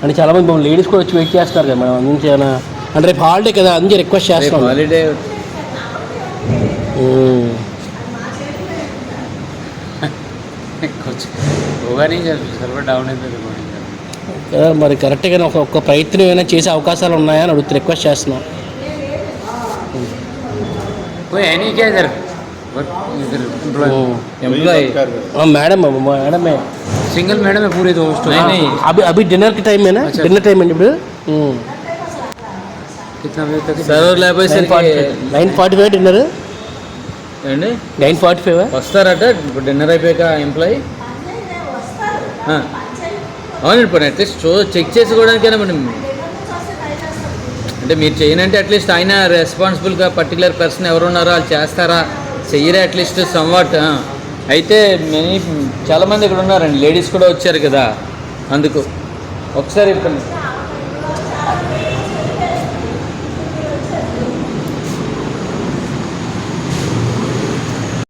అంటే చాలామంది మంది లేడీస్ కూడా వచ్చి వెయిట్ చేస్తారు కదా మేడం. అందుకే ఏమైనా అంటే రేపు హాలిడే కదా అందుకే రిక్వెస్ట్ చేస్తాం హాలిడే మరి కరెక్ట్గా ఒక ఒక్క ప్రయత్నం ఏమైనా చేసే అవకాశాలు ఉన్నాయా అని అడుగుతూ రిక్వెస్ట్ చేస్తున్నాం. మేడం మేడమే सिंगल मैडम है पूरे दोस्त नहीं, नहीं। అభి అభి డిన్నర్ కి టైం ఏనా अच्छा। డిన్నర్ టైం అండి ఇప్పుడు ఉమ్. कितना बजे तक సర్వర్ లేకపోయేసరికి నైన్ ఫార్టీ ఫైవ్ డిన్నర్ ఏండి నైన్ ఫార్టీ ఫైవ్ వస్తారట ఇప్పుడు డిన్నర్ అయిపోయాక ఎంప్లాయీ అవును ఇప్పుడు అట్లీస్ట్ చూ చెక్ చేసుకోవడానికైనా మనం అంటే మీరు చేయనంటే అట్లీస్ట్ ఆయన రెస్పాన్సిబుల్గా పర్టికులర్ పర్సన్ ఎవరున్నారో వాళ్ళు చేస్తారా చెయ్యరే అట్లీస్ట్ సమ్వాట్ అయితే మెనీ చాలామంది ఇక్కడ ఉన్నారండి. లేడీస్ కూడా వచ్చారు కదా అందుకు. ఒకసారి ఇప్పుడు